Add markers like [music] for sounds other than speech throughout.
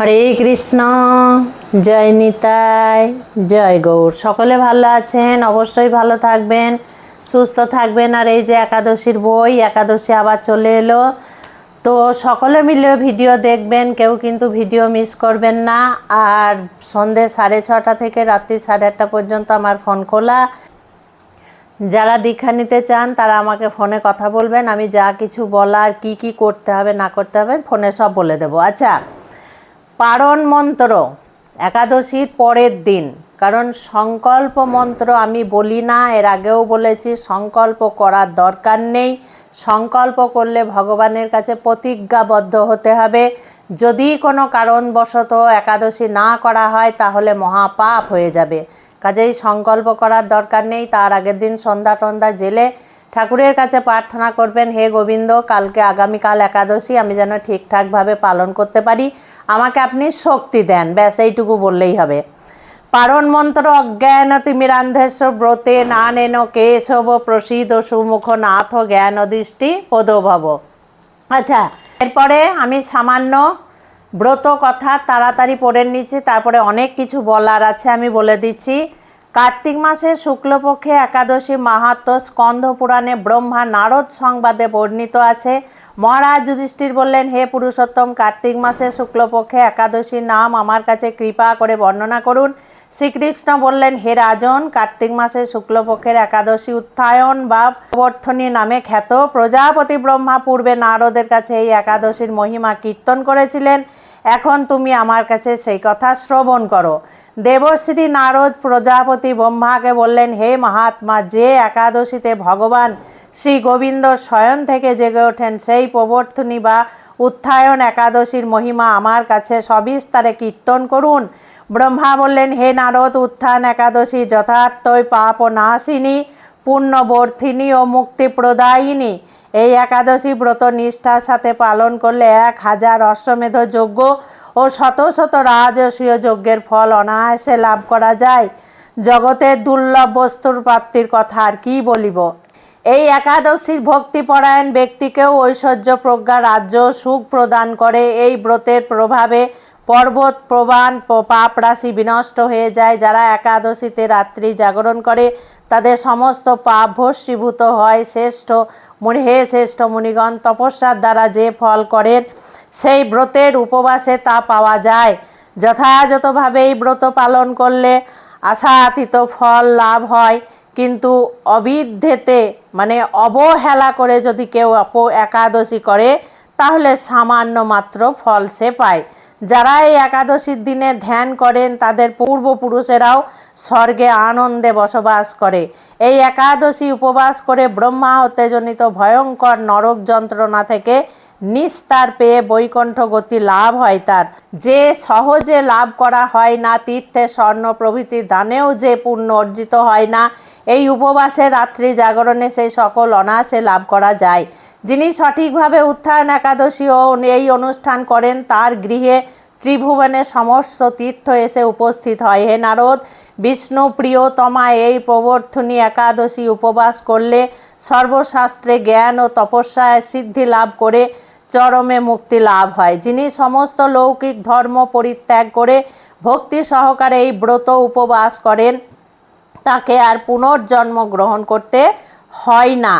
হরে কৃষ্ণ, জয় নিতাই, জয় গৌর। সকলে ভালো আছেন, অবশ্যই ভালো থাকবেন, সুস্থ থাকবেন। আর এই যে একাদশীর বই, একাদশী আবার চলে এলো। তো সকলে মিলে ভিডিও দেখবেন, কেউ কিন্তু ভিডিও মিস করবেন না। আর সন্ধে সাড়ে ছটা থেকে রাত্রি সাড়ে আটটা পর্যন্ত আমার ফোন খোলা। যারা দীক্ষা নিতে চান, তারা আমাকে ফোনে কথা বলবেন। আমি যা কিছু বলার, কি কি করতে হবে, না করতে হবে, ফোনে সব বলে দেবো। আচ্ছা পারণ মন্ত্র, একাদশীর পরের দিন। কারণ সংকল্প মন্ত্র আমি বলি না, এর আগেও বলেছি, সংকল্প করার দরকার নেই। সংকল্প করলে ভগবানের কাছে প্রতিজ্ঞাবদ্ধ হতে হবে। যদি কোনো কারণবশত একাদশী না করা হয়, তাহলে মহাপাপ হয়ে যাবে। কাজেই সংকল্প করার দরকার নেই। তার আগের দিন সন্ধ্যা টন্ধা জেলে ঠাকুরের কাছে প্রার্থনা করবেন, হে গোবিন্দ, কালকে আগামীকাল একাদশী, আমি যেন ঠিকঠাকভাবে পালন করতে পারি। আমাকে আপনি শক্তি দেন। ব্যাস, এইটুকু বললেই হবে। পারণ মন্ত্র অজ্ঞান তিমিরান্ধেশ্ব ব্রতে না নেন কেশব প্রসিদ সুমুখ নাথ জ্ঞান দৃষ্টি পদভব। আচ্ছা এরপরে আমি সামান্য ব্রত কথা তাড়াতাড়ি পড়ে নিচ্ছি। তারপরে অনেক কিছু বলার আছে, আমি বলে দিচ্ছি। কার্তিক মাসের শুক্লপক্ষে একাদশী মাহাত্ম স্কন্ধ পুরাণে ব্রহ্মা নারদ সংবাদে বর্ণিত আছে। মহারাজ যুধিষ্ঠির বললেন, হে পুরুষোত্তম, কার্তিক মাসের শুক্লপক্ষে একাদশীর নাম আমার কাছে কৃপা করে বর্ণনা করুন। শ্রীকৃষ্ণ বললেন, হে রাজন, কার্তিক মাসের শুক্লপক্ষের একাদশী উত্থায়ন বা প্রবর্তনী নামে খ্যাত প্রজাপতি ব্রহ্মা পূর্বে নারদের কাছে এই একাদশীর মহিমা কীর্তন করেছিলেন। এখন তুমি আমার কাছে সেই কথা শ্রবণ করো। দেবশ্রী নারদ প্রজাপতি ব্রহ্মাকে বললেন, হে মহাত্মা, যে একাদশীতে ভগবান শ্রী গোবিন্দ স্বয়ং থেকে জেগে ওঠেন, সেই প্রবর্তনী বা উত্থায়ন একাদশীর মহিমা আমার কাছে সবিস্তারে কীর্তন করুন। ব্রহ্মা বললেন, হে নারদ, উত্থান একাদশী যথার্থই পাপ নাশিনী, পুণ্যবর্ধিনী ও মুক্তি প্রদায়িনী এই একাদশী ব্রত নিষ্ঠার সাথে পালন করলে এক হাজার অশ্বমেধ যজ্ঞ ও শত শত রাজসীয় যজ্ঞের ফল অনায়াসে লাভ করা যায়। জগতের দুর্লভ বস্তুর প্রাপ্তির কথা আর কি বলিব? এই একাদশীর ভক্তিপরায়ণ ব্যক্তিকেও ঐশ্বর্য প্রজ্ঞা, রাজ্য সুখ প্রদান করে এই ব্রতের প্রভাবে পর্বত, প্রবাণ পাপ রাশি বিনষ্ট হয়ে যায়। যারা একাদশীতে রাত্রি জাগরণ করে, তাদের সমস্ত পাপ ভস্মীভূত হয়। শ্রেষ্ঠ মুনি, হে শ্রেষ্ঠ মুনিগণ, তপস্যার দ্বারা যে ফল করেন, সেই ব্রতের উপবাসে তা পাওয়া যায়। যথাযথভাবে এই ব্রত পালন করলে আশাতীত ফল লাভ হয়। কিন্তু অবিদ্ধেতে মানে অবহেলা করে যদি কেউ একাদশী করে, তাহলে সামান্য মাত্র ফল সে পায়। যারা এই একাদশীর দিনে ধ্যান করেন, তাদের পূর্বপুরুষেরাও স্বর্গে আনন্দে বসবাস করে। এই একাদশী উপবাস করে ব্রহ্মা উত্তেজনিত ভয়ঙ্কর নরক যন্ত্রণা থেকে নিস্তার পেয়ে বৈকুণ্ঠ গতি লাভ হয় তার। যে সহজে লাভ করা হয় না, তীর্থে স্বর্ণ প্রভৃতি দানেও যে পুণ্য অর্জিত হয় না, এই উপবাসে রাত্রি জাগরণে সেই সকল অনায়াসে লাভ করা যায়। যিনি সঠিকভাবে উত্থান, একাদশী ও এই অনুষ্ঠান করেন, তার গৃহে ত্রিভুবনের সমস্ত তীর্থ এসে উপস্থিত হয়। হে নারদ, বিষ্ণু প্রিয়তমা, এই প্রবর্তনী একাদশী উপবাস করলে সর্বশাস্ত্রে জ্ঞান ও তপস্যায় সিদ্ধি লাভ করে চরমে মুক্তি লাভ হয়। যিনি সমস্ত লৌকিক ধর্ম পরিত্যাগ করে ভক্তি সহকারে এই ব্রত উপবাস করেন, তাকে আর পুনর্জন্ম গ্রহণ করতে হয় না।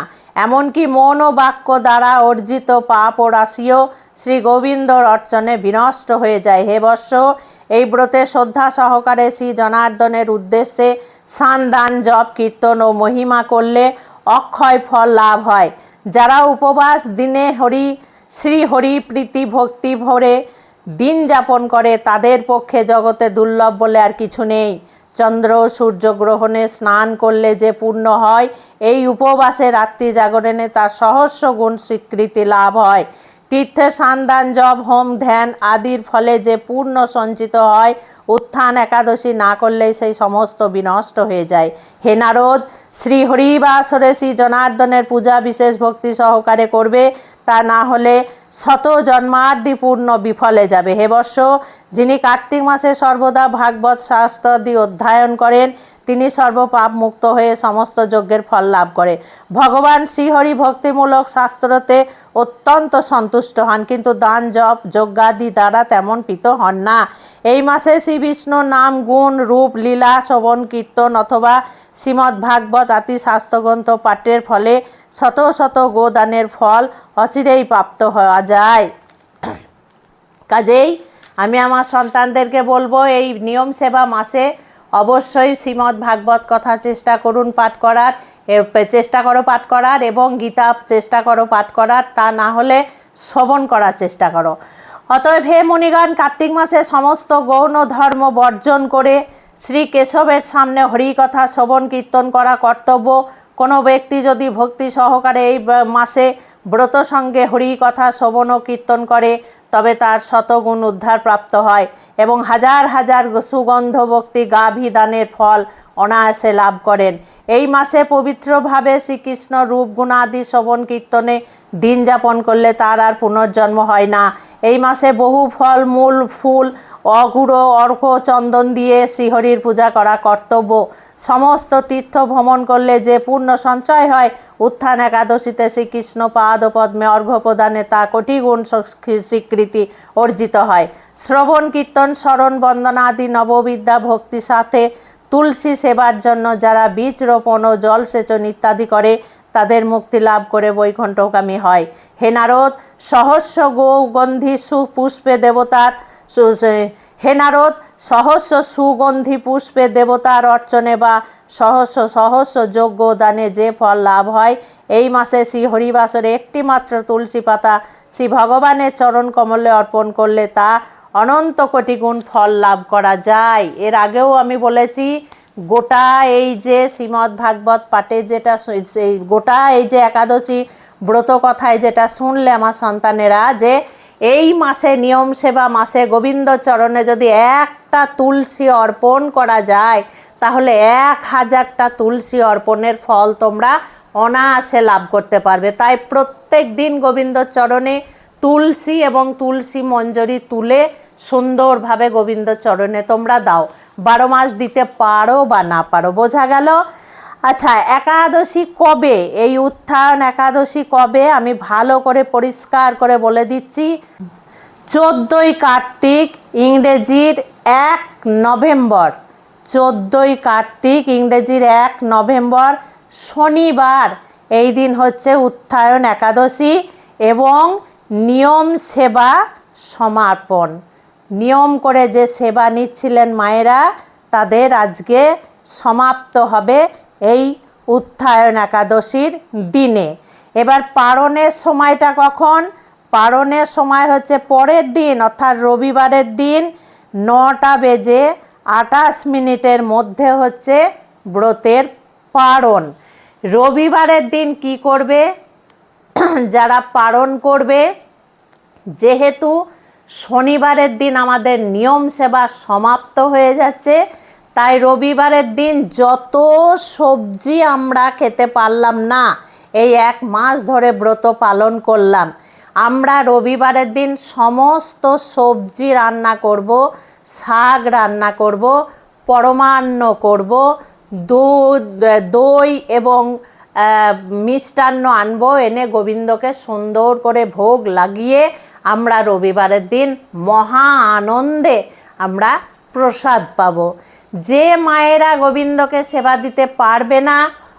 এমনকি মন ও বাক্য দ্বারা অর্জিত পাপ ও রাশিও শ্রী গোবিন্দর অর্চনে বিনষ্ট হয়ে যায়। হে বর্ষ এই ব্রতে শ্রদ্ধা সহকারে শ্রী জনার্দনের উদ্দেশ্যে সান দান, জপ, কীর্তন ও মহিমা করলে অক্ষয় ফল লাভ হয়। যারা উপবাস দিনে হরি, শ্রী হরি প্রীতি ভক্তি ভরে দিন যাপন করে, তাদের পক্ষে জগতে দুর্লভ বলে আর কিছু নেই। চন্দ্র সূর্যগ্রহণে স্নান করলে যে পূর্ণ হয়, এই উপবাসে রাত্রি জাগরণে তার সহস্র গুণ স্বীকৃতি লাভ হয়। তীর্থে সান্দান জব হোম, ধ্যান আদির ফলে যে পূর্ণ সঞ্চিত হয়, উত্থান একাদশী না করলেই সেই সমস্ত বিনষ্ট হয়ে যায়। হে নারদ, শ্রী হরিবাসরে শ্রী জনার্দনের পূজা বিশেষ ভক্তি সহকারে করবে। তা না হলে শত জন্মার্দি পূর্ণ বিফলে যাবে। হে বর্ষ যিনি কার্তিক মাসে সর্বদা ভাগবত শাস্ত্রাদি অধ্যয়ন করেন তিনি সর্বপাপ মুক্ত হয়ে সমস্ত যজ্ঞের ফল লাভ করে। ভগবান শ্রীহরি ভক্তিমূলক শাস্ত্রতে অত্যন্ত সন্তুষ্ট হন, কিন্তু দান, জপ, যজ্ঞাদি দ্বারা তেমন পিত হন না। এই মাসে শ্রী বিষ্ণু নাম, গুণ, রূপ, লীলা, শ্রবণ, কীর্তন অথবা শ্রীমদ্ ভাগবত আতি শাস্ত্রগ্রন্থ পাঠের ফলে শত শত গোদানের ফল অচিরেই প্রাপ্ত হওয়া যায়। কাজেই আমি আমার সন্তানদেরকে বলব, এই নিয়ম সেবা মাসে অবশ্যই শ্রীমদ্ ভাগবত কথা চেষ্টা করুন পাঠ করার চেষ্টা করো পাঠ করার এবং গীতা চেষ্টা করো পাঠ করার, তা না হলে শ্রবণ করার চেষ্টা করো। অতএব হে মণিগণ কার্তিক মাসে সমস্ত গৌণ ধর্ম বর্জন করে শ্রী কেশবের সামনে হরিকথা, শ্রবণ, কীর্তন করা কর্তব্য। কোনো ব্যক্তি যদি ভক্তি সহকারে এই মাসে ব্রত সঙ্গে হরি কথা শ্রবণ ও কীর্তন করে তবে তার শতগুণ উদ্ধার প্রাপ্ত হয় এবং হাজার হাজার সুগন্ধভক্তি গাভী দানের ফল অনায়াসে লাভ করেন। এই মাসে পবিত্রভাবে শ্রীকৃষ্ণ রূপ গুণাদি শ্রবণ কীর্তনে দিন যাপন করলে তার আর পুনর্জন্ম হয় না। এই মাসে বহু ফল, মূল, ফুল, অগুড়ো অর্ঘ চন্দন দিয়ে শ্রীহরির পূজা করা কর্তব্য। সমস্ত তীর্থ ভ্রমণ করলে যে পূর্ণ সঞ্চয় হয়, উত্থান একাদশীতে শ্রীকৃষ্ণ পাদ পদ্মে অর্ঘ্য প্রদানে তা কোটি গুণ স্বীকৃতি অর্জিত হয়। শ্রবণ, কীর্তন, স্মরণ বন্দনা আদি নববিদ্যা, ভক্তি সাথে তুলসী সেবার জন্য যারা বীজ রোপণ ও জলসেচন ইত্যাদি করে, তাদের মুক্তি লাভ করে বৈকুণ্ঠগামী হয়। হে নারদ সহস্র গৌগন্ধি সুপুষ্পে দেবতার সু- সে- হে নারদ সহস্র সুগন্ধি পুষ্পে দেবতার অর্চনে বা সহস্র সহস্র যোগ্য দানে যে ফল লাভ হয়, এই মাসে শ্রী হরিবাসরে একটি মাত্র তুলসী পাতা শ্রী ভগবানের চরণ কমলে অর্পণ করলে তা অনন্ত কোটি গুণ ফল লাভ করা যায়। এর আগেও আমি বলেছি, গোটা এই যে শ্রীমদ্ ভাগবত পাঠে যেটা গোটা এই যে একাদশী ব্রত কথায় যেটা শুনলে আমার সন্তানেরা যে এই মাসে নিয়ম সেবা, মাসে গোবিন্দ চরণে যদি একটা তুলসী অর্পণ করা যায়, তাহলে এক হাজারটা তুলসী অর্পণের ফল তোমরা অনায়াসে লাভ করতে পারবে। তাই প্রত্যেক দিন গোবিন্দ চরণে তুলসী এবং তুলসী মঞ্জরি তুলে সুন্দরভাবে গোবিন্দ চরণে তোমরা দাও। বারো মাস দিতে পারো বা না পারো, বোঝা গেল? আচ্ছা একাদশী কবে? এই উত্থান একাদশী কবে? আমি ভালো করে পরিষ্কার করে বলে দিচ্ছি। চোদ্দোই কার্তিক, ইংরেজির এক নভেম্বর। চোদ্দোই কার্তিক, ইংরেজির এক নভেম্বর। শনিবার এই দিন হচ্ছে উত্থায়ন একাদশী এবং নিয়ম সেবা সমাপন। নিয়ম করে যে সেবা নিচ্ছিলেন মায়েরা, তাদের আজকে সমাপ্ত হবে এই উত্থায়ন একাদশীর দিনে। এবার পারণের সময়টা কখন? পারণের সময় হচ্ছে পরের দিন, অর্থাৎ রবিবারের দিন নটা বেজে আটাশ মিনিটের মধ্যে হচ্ছে ব্রতের পারণ। রবিবারের দিন কি করবে? [clears throat] যারা পারণ করবে, যেহেতু শনিবারের দিন আমাদের নিয়ম সেবা সমাপ্ত হয়ে যাচ্ছে তাই রবিবারের দিন যত সবজি আমরা খেতে পারলাম না, এই এক মাস ধরে ব্রত পালন করলাম। আমরা রবিবারের দিন সমস্ত সবজি রান্না করব, শাক রান্না করব, পরমান্ন করব, দুধ, দই এবং মিষ্টান্ন আনব, এনে গোবিন্দকে সুন্দর করে ভোগ লাগিয়ে আমরা রবিবারের দিন মহা আনন্দে আমরা প্রসাদ পাবো। যে মায়েরা গোবিন্দকে সেবা দিতে পারবে না,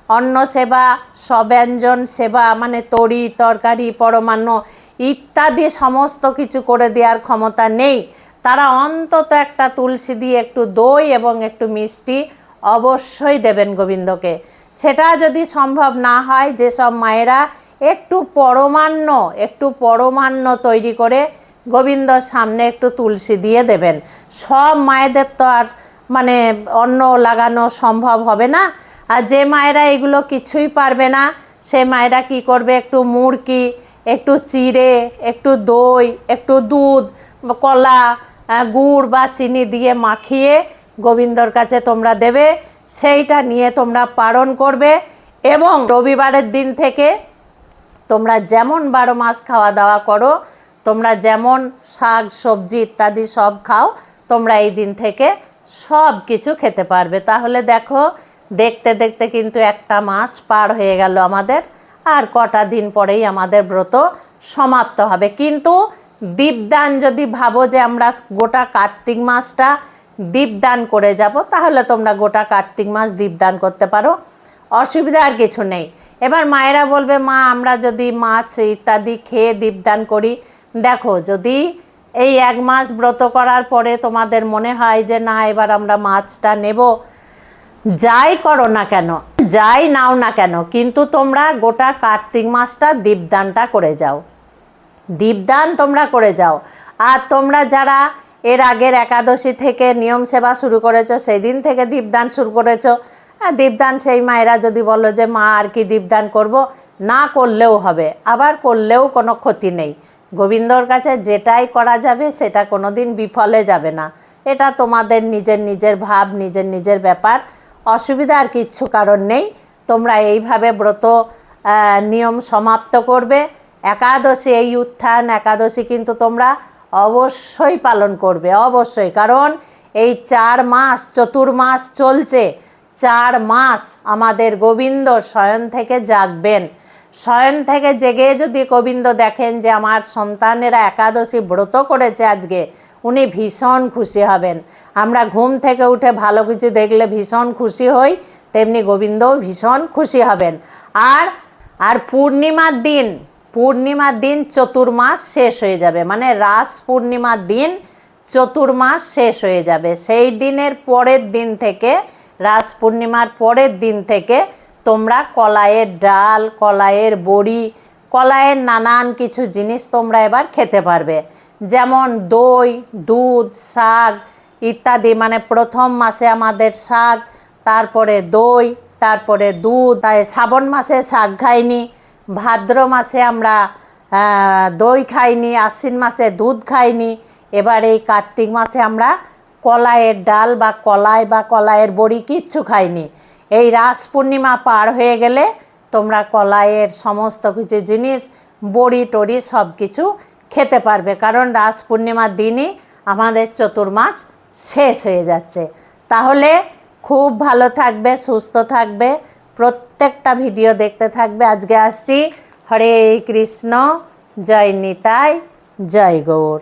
অন্ন সেবা, সব্যঞ্জন সেবা মানে তরি, তরকারি, পরমান্ন ইত্যাদি সমস্ত কিছু করে দেওয়ার ক্ষমতা নেই। তারা অন্তত একটা তুলসী দিয়ে একটু দই এবং একটু মিষ্টি অবশ্যই দেবেন গোবিন্দকে। সেটা যদি সম্ভব না হয়, যেসব মায়েরা একটু পরমান্ন একটু পরমান্ন তৈরি করে গোবিন্দর সামনে একটু তুলসী দিয়ে দেবেন। সব মায়েদের তো আর মানে অন্ন লাগানো সম্ভব হবে না। আর যে মায়েরা এগুলো কিছুই পারবে না, সে মায়েরা কি করবে? একটু মুরকি একটু চিড়ে, একটু দই, একটু দুধ, কলা গুড় বা চিনি দিয়ে মাখিয়ে গোবিন্দর কাছে তোমরা দেবে। সেইটা নিয়ে তোমরা পালন করবে এবং রবিবারের দিন থেকে তোমরা যেমন বারো মাস খাওয়া দাওয়া করো, তোমরা যেমন শাক, সবজি ইত্যাদি সব খাও, তোমরা এই দিন থেকে সব কিছু খেতে পারবে। তাহলে দেখো, দেখতে দেখতে কিন্তু একটা মাস পার হয়ে গেল আমাদের, আর কটা দিন পরেই আমাদের ব্রত সমাপ্ত হবে। কিন্তু দীপদান যদি ভাবো যে আমরা গোটা কার্তিক মাসটা দীপদান করে যাব, তাহলে তোমরা গোটা কার্তিক মাস দীপদান করতে পারো। অসুবিধা আর কিছু নেই। এবার মায়েরা বলবে, মা, আমরা যদি মাছ ইত্যাদি খেয়ে দীপদান করি, দেখো, যদি এই এক মাস ব্রত করার পরে তোমাদের মনে হয় যে, না, এবার আমরা মাছটা নেব। যাই করো না কেন, যাই নাও না কেন, কিন্তু তোমরা গোটা কার্তিক মাসটা দীপদানটা করে যাও। দীপদান তোমরা করে যাও। আর তোমরা যারা এর আগের একাদশী থেকে নিয়ম সেবা শুরু করেছ, সেই দিন থেকে দীপদান শুরু করেছ আর দীপদান সেই মায়েরা যদি বলো যে, মা, আর কি দীপদান করব? না করলেও হবে, আবার করলেও কোনো ক্ষতি নেই। গোবিন্দর কাছে যেটাই করা যাবে, সেটা কোনো দিন বিফলে যাবে না। এটা তোমাদের নিজের নিজের ভাব, নিজের নিজের ব্যাপার। অসুবিধা আর কিচ্ছু কারণ নেই। তোমরা এইভাবে ব্রত নিয়ম সমাপ্ত করবে। একাদশী এই উত্থান, একাদশী কিন্তু তোমরা অবশ্যই পালন করবে, অবশ্যই। কারণ এই চার মাস, চতুর্মাস চলছে। চার মাস আমাদের গোবিন্দ শয়ন থেকে জাগবেন। শয়ন থেকে জেগে যদি গোবিন্দ দেখেন যে আমার সন্তানেরা একাদশী ব্রত করেছে আজকে, উনি ভীষণ খুশি হবেন। আমরা ঘুম থেকে উঠে ভালো কিছু দেখলে ভীষণ খুশি হই, তেমনি গোবিন্দও ভীষণ খুশি হবেন। আর আর পূর্ণিমার দিন পূর্ণিমার দিন চতুর্মাস শেষ হয়ে যাবে। মানে রাস পূর্ণিমার দিন চতুর্মাস শেষ হয়ে যাবে। সেই দিনের পরের দিন থেকে, রাস পূর্ণিমার পরের দিন থেকে তোমরা কলাইয়ের ডাল, কলাইয়ের বড়ি, কলাইয়ের নানান কিছু জিনিস তোমরা এবার খেতে পারবে। যেমন দই, দুধ, শাক ইত্যাদি মানে প্রথম মাসে আমাদের শাক, তারপরে দই, তারপরে দুধ, তাই শ্রাবণ মাসে শাক খাইনি, ভাদ্র মাসে আমরা দই খাইনি, আশ্বিন মাসে দুধ খাইনি, এবার এই কার্তিক মাসে আমরা কলাইয়ের ডাল বা কলাই বা কলাইয়ের বড়ি কিচ্ছু খাইনি। এই রাস পূর্ণিমা পার হয়ে গেলে তোমরা কলাইয়ের সমস্ত কিছু জিনিস, বড়ি টড়ি সব কিছু খেতে পারবে। কারণ রাস পূর্ণিমার দিনই আমাদের চতুর্মাস শেষ হয়ে যাচ্ছে। তাহলে খুব ভালো থাকবে, সুস্থ থাকবে, প্রত্যেকটা ভিডিও দেখতে থাকবে। আজকে আসছি হরে কৃষ্ণ, জয় নিতাই, জয় গৌর।